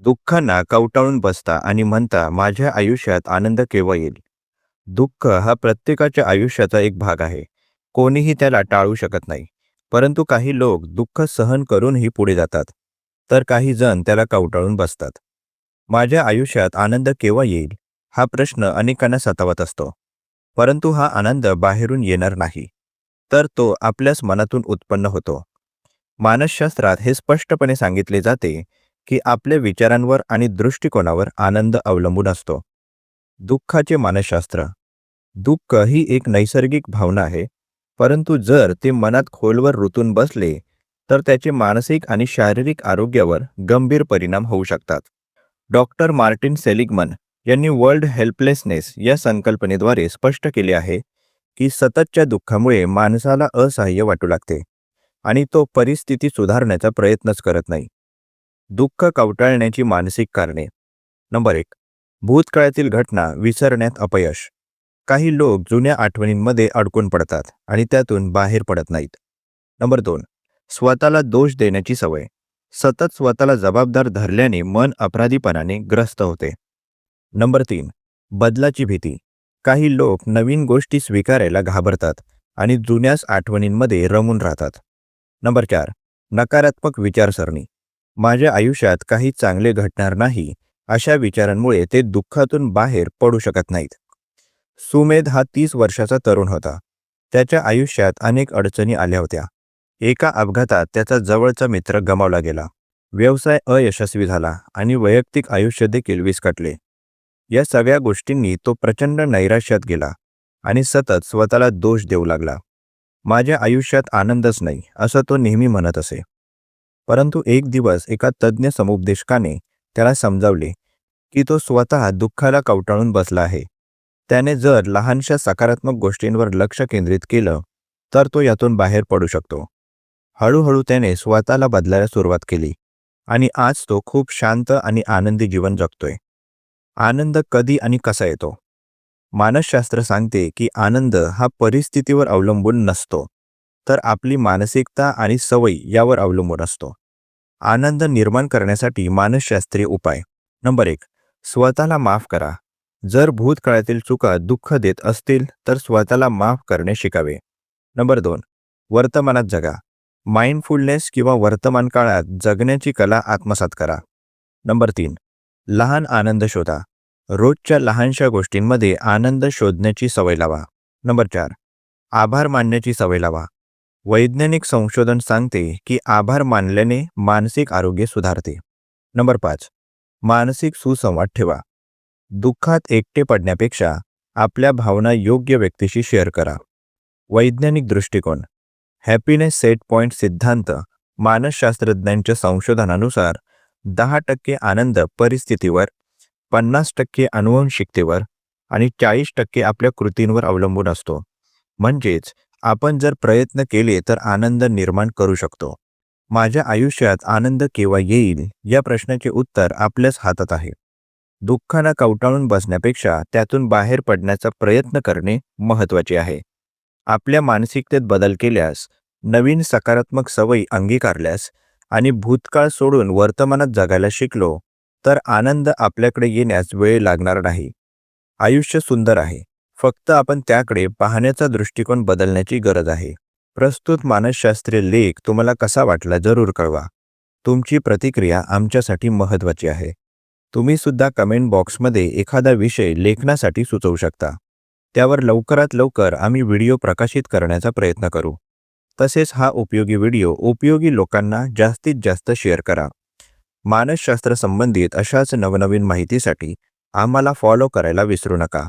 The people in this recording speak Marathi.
दुःखांना कवटाळून बसता आणि म्हणता माझ्या आयुष्यात आनंद केव्हा येईल. दुःख हा प्रत्येकाच्या आयुष्याचा एक भाग आहे. कोणीही त्याला टाळू शकत नाही. परंतु काही लोक दुःख सहन करूनही पुढे जातात. तर काही जण त्याला कवटाळून बसतात. माझ्या आयुष्यात आनंद केव्हा येईल? हा प्रश्न अनेकांना सतावत असतो. परंतु हा आनंद बाहेरून येणार नाही. तर तो आपल्याच मनातून उत्पन्न होतो. मानसशास्त्रात हे स्पष्टपणे सांगितले जाते की आपल्या विचारांवर आणि दृष्टिकोनावर आनंद अवलंबून असतो. दुःखाचे मानसशास्त्र. दुःख ही एक नैसर्गिक भावना आहे परंतु जर ते मनात खोलवर रुतून बसले तर त्याचे मानसिक आणि शारीरिक आरोग्यावर गंभीर परिणाम होऊ शकतात. डॉक्टर मार्टिन सेलिगमन यांनी वर्ल्ड हेल्पलेसनेस या संकल्पनेद्वारे स्पष्ट केले आहे की सततच्या दुःखामुळे माणसाला असहाय्य वाटू लागते आणि तो परिस्थिती सुधारण्याचा प्रयत्नच करत नाही. दुःख कवटाळण्याची मानसिक कारणे. नंबर एक भूतकाळातील घटना विसरण्यात अपयश. काही लोक जुन्या आठवणींमध्ये अडकून पडतात आणि त्यातून बाहेर पडत नाहीत. नंबर दोन स्वतःला दोष देण्याची सवय. सतत स्वतःला जबाबदार धरल्याने मन अपराधीपणाने ग्रस्त होते. नंबर तीन बदलाची भीती. काही लोक नवीन गोष्टी स्वीकारायला घाबरतात आणि जुन्याच आठवणींमध्ये रमून राहतात. नंबर चार नकारात्मक विचारसरणी. माझ्या आयुष्यात काही चांगले घडणार नाही अशा विचारांमुळे ते दुःखातून बाहेर पडू शकत नाहीत. सुमेध हा तीस वर्षाचा तरुण होता. त्याच्या आयुष्यात अनेक अडचणी आल्या होत्या. एका अपघातात त्याचा जवळचा मित्र गमावला गेला. व्यवसाय अयशस्वी झाला आणि वैयक्तिक आयुष्य देखील विस्कटले. या सगळ्या गोष्टींनी तो प्रचंड नैराश्यात गेला आणि सतत स्वतःला दोष देऊ लागला. माझ्या आयुष्यात आनंदच नाही असं तो नेहमी म्हणत असे. परंतु एक दिवस एका तज्ज्ञ समुपदेशकाने त्याला समजावले की तो स्वतः दुःखाला कवटाळून बसला आहे. त्याने जर लहानशा सकारात्मक गोष्टींवर लक्ष केंद्रित केलं तर तो यातून बाहेर पडू शकतो. हळूहळू त्याने स्वतःला बदलायला सुरुवात केली आणि आज तो खूप शांत आणि आनंदी जीवन जगतोय. आनंद कधी आणि कसा येतो? मानसशास्त्र सांगते की आनंद हा परिस्थितीवर अवलंबून नसतो. तर आपली मानसिकता आणि सवयी यावर अवलंबून असतो. आनंद निर्माण करण्यासाठी मानसशास्त्रीय उपाय. नंबर एक स्वतःला माफ करा. जर भूतकाळातील चुका दुःख देत असतील तर स्वतःला माफ करणे शिकावे. नंबर दोन वर्तमानात जगा. माइंडफुलनेस किंवा वर्तमान काळात जगण्याची कला आत्मसात करा. नंबर तीन लहान आनंद शोधा. रोजच्या लहानशा गोष्टींमध्ये आनंद शोधण्याची सवय लावा. नंबर चार आभार मानण्याची सवय लावा. वैज्ञानिक संशोधन सांगते की आभार मानल्याने मानसिक आरोग्य सुधारते. नंबर पाच. मानसिक सुसंवाद ठेवा. दुःखात एकटे पडण्यापेक्षा आपल्या भावना योग्य व्यक्तीशी शेअर करा. वैज्ञानिक दृष्टिकोन. हॅपीनेस सेट पॉइंट सिद्धांत मानसशास्त्रज्ञांच्या संशोधनानुसार दहा टक्के आनंद परिस्थितीवर पन्नास टक्के अनुवंशिकतेवर आणि चाळीस टक्के आपल्या कृतींवर अवलंबून असतो. म्हणजेच आपण जर प्रयत्न केले तर आनंद निर्माण करू शकतो. माझ्या आयुष्यात आनंद केव्हा येईल या प्रश्नाचे उत्तर आपल्याच हातात आहे. दुःखांना कवटाळून बसण्यापेक्षा त्यातून बाहेर पडण्याचा प्रयत्न करणे महत्त्वाचे आहे. आपल्या मानसिकतेत बदल केल्यास नवीन सकारात्मक सवयी अंगीकारल्यास आणि भूतकाळ सोडून वर्तमानात जगायला शिकलो तर आनंद आपल्याकडे येण्यास वेळ लागणार नाही. आयुष्य सुंदर आहे. फक्त आपण त्याकडे पाहण्याचा दृष्टिकोन बदलण्याची गरज आहे. प्रस्तुत मानसशास्त्रीय लेख तुम्हाला कसा वाटला जरूर कळवा. तुमची प्रतिक्रिया आमच्यासाठी महत्त्वाची आहे. तुम्ही सुद्धा कमेंट बॉक्समध्ये एखादा विषय लेखनासाठी सुचवू शकता. त्यावर लवकरात लवकर आम्ही व्हिडिओ प्रकाशित करण्याचा प्रयत्न करू. तसेच हा उपयोगी व्हिडिओ उपयोगी लोकांना जास्तीत जास्त शेअर करा. मानसशास्त्र संबंधित अशाच नवनवीन माहितीसाठी आम्हाला फॉलो करायला विसरू नका.